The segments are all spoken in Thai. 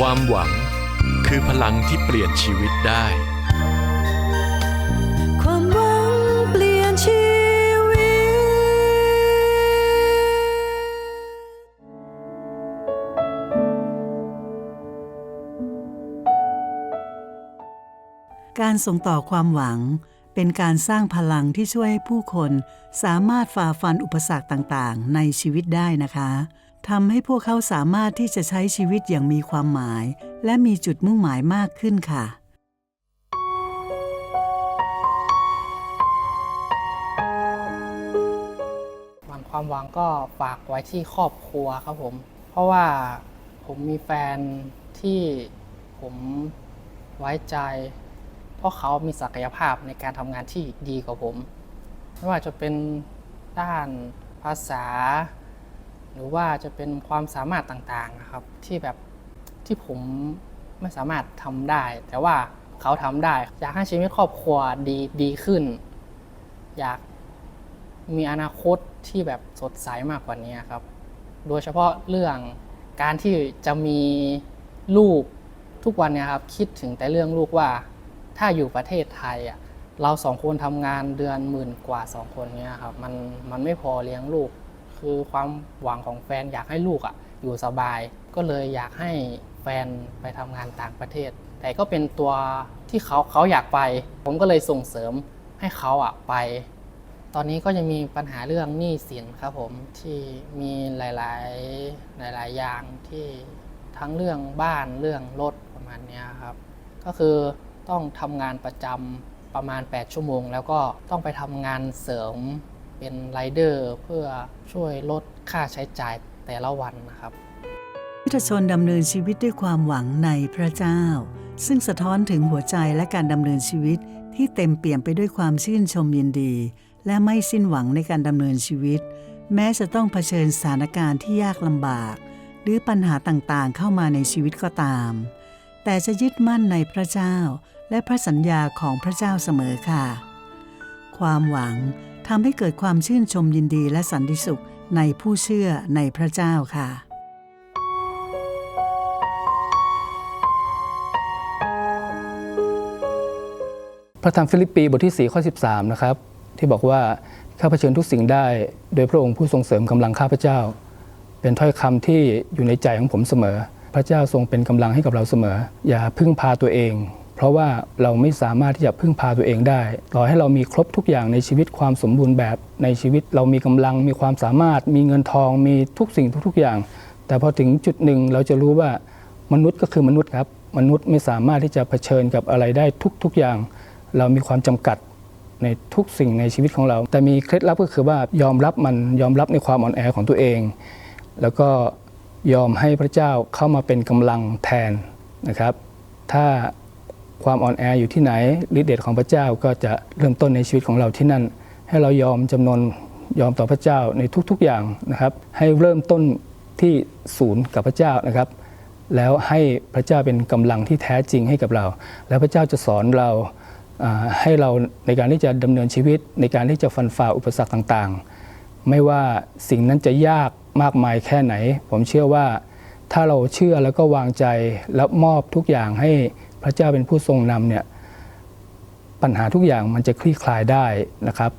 ความหวังคือพลังที่เปลี่ยนชีวิตได้ ความหวังเปลี่ยนชีวิต การส่งต่อความหวังเป็นการสร้างพลังที่ช่วยให้ผู้คนสามารถฝ่าฟันอุปสรรคต่างๆ ในชีวิตได้นะคะ ทำให้พวกเขาสามารถที่จะใช้ชีวิตอย่างมีความหมาย และมีจุดมุ่งหมายมากขึ้นค่ะวันความหวังก็ฝากไว้ที่ครอบครัวครับผม เพราะว่าผมมีแฟนที่ผมไว้ใจ เพราะเขามีศักยภาพในการทำงานที่ดีกว่าผม ไม่ว่าจะเป็นด้านภาษา หรือว่าจะเป็นความสามารถต่างๆนะครับที่แบบที่ผมไม่สามารถทำได้ แต่ว่าเขาทำได้อยากให้ชีวิตครอบครัวดีดีขึ้น อยากมีอนาคตที่แบบสดใสมากกว่านี้ครับ โดยเฉพาะเรื่องการที่จะมีลูกทุกวันเนี่ยครับ คิดถึงแต่เรื่องลูกว่าถ้าอยู่ประเทศไทยอะเราสองคนทำงานเดือนหมื่นกว่าสองคนเนี่ยครับมันมันไม่พอเลี้ยงลูก คือความหวังของแฟนอยากให้ลูกอะอยู่สบาย ก็เลยอยากให้แฟนไปทำงานต่างประเทศ แต่ก็เป็นตัวที่เขาเขาอยากไป ผมก็เลยส่งเสริมให้เขาอะไป ตอนนี้ก็ยังมีปัญหาเรื่องหนี้สินครับผมที่มีหลาย ๆ หลาย ๆ อย่างที่ทั้งเรื่องบ้านเรื่องรถประมาณนี้ครับ ก็คือต้องทำงานประจำประมาณ 8 ชั่วโมง แล้วก็ต้องไปทำงานเสริม เป็นไรเดอร์เพื่อช่วยลดค่าใช้จ่ายแต่ละวันนะครับพุทธชนดำเนินชีวิตด้วยความหวังในพระเจ้า ซึ่งสะท้อนถึงหัวใจและการดำเนินชีวิตที่เต็มเปี่ยมไปด้วยความชื่นชมยินดี และไม่สิ้นหวังในการดำเนินชีวิต แม้จะต้องเผชิญสถานการณ์ที่ยากลำบาก หรือปัญหาต่างๆ เข้ามาในชีวิตก็ตาม แต่จะยึดมั่นในพระเจ้า และพระสัญญาของพระเจ้าเสมอค่ะ ความหวัง ทำให้เกิดความชื่นชมยินดีและสันติสุขในผู้เชื่อในพระเจ้าค่ะ พระธรรมฟิลิปปีบทที่ 4 ข้อ 13 นะครับ ที่บอกว่าข้าพเผชิญทุกสิ่งได้ โดยพระองค์ผู้ทรงเสริมกำลังข้าพเจ้า เป็นถ้อยคำที่อยู่ในใจของผมเสมอ พระเจ้าทรงเป็นกำลังให้กับเราเสมอ อย่าพึ่งพาตัวเอง ราะว่าเราไม่สามารถที่จะพึ่งพาตัวเองได้ ต่อให้เรามีครบทุกอย่างในชีวิตความสมบูรณ์แบบในชีวิต เรามีกำลังมีความสามารถ มีเงินทอง มีทุกสิ่งทุก ๆอย่าง แต่พอถึงจุดหนึ่งเราจะรู้ว่ามนุษย์ก็คือมนุษย์ครับ มนุษย์ไม่สามารถที่จะเผชิญกับอะไรได้ทุก ๆอย่าง เรามีความจำกัดในทุกสิ่งในชีวิตของเรา แต่มีเคล็ดลับก็คือว่ายอมรับมันยอมรับในความอ่อนแอของตัวเอง แล้วก็ยอมให้พระเจ้าเข้ามาเป็นกำลังแทนนะครับ ถ้า ความอ่อนแออยู่ที่ไหนฤทธิเดชของพระเจ้าก็จะเริ่มต้นในชีวิตของเราที่นั่น ให้เรายอมจำนนยอมต่อพระเจ้าในทุกๆอย่างนะครับ ให้เริ่มต้นที่ศูนย์กับพระเจ้านะครับ แล้วให้พระเจ้าเป็นกำลังที่แท้จริงให้กับเรา แล้วพระเจ้าจะสอนเราให้เราในการที่จะดำเนินชีวิต ในการที่จะฟันฝ่าอุปสรรคต่างๆ ไม่ว่าสิ่งนั้นจะยากมากมายแค่ไหน ผมเชื่อว่าถ้าเราเชื่อแล้วก็วางใจแล้วมอบทุกอย่างให้ พระเจ้าเป็นผู้ทรงนำเนี่ยปัญหาทุกอย่างมันจะคลี่คลายได้นะครับ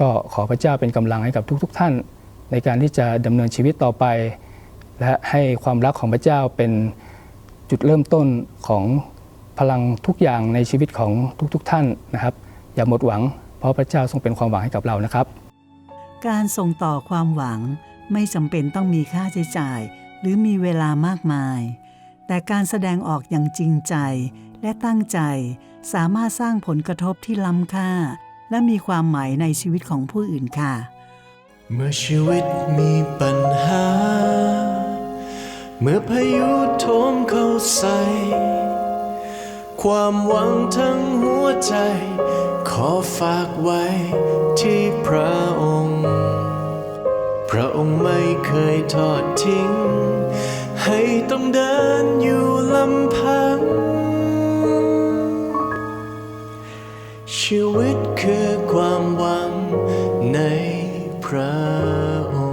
ก็ขอพระเจ้าเป็นกำลังให้กับทุก ๆ ท่าน ในการที่จะดำเนินชีวิตต่อไป และให้ความรักของพระเจ้าเป็นจุดเริ่มต้นของพลังทุกอย่างในชีวิตของทุก ๆ ท่านนะครับ อย่าหมดหวัง เพราะพระเจ้าทรงเป็นความหวังให้กับเรานะครับ การส่งต่อความหวังไม่จำเป็นต้องมีค่าใช้จ่าย หรือมีเวลามากมาย แต่การแสดงออกอย่างจริงใจ และตั้งใจสามารถสร้างผลกระทบที่ล้ำค่า และมีความหมายในชีวิตของผู้อื่นค่ะ เมื่อชีวิตมีปัญหา เมื่อพายุโถมเข้าใส่ความหวังทั้งหัวใจ ขอฝากไว้ที่พระองค์ พระองค์ไม่เคยทอดทิ้ง ให้ต้องเดินอยู่ลำพัง ชีวิตคือความหวังในพระองค์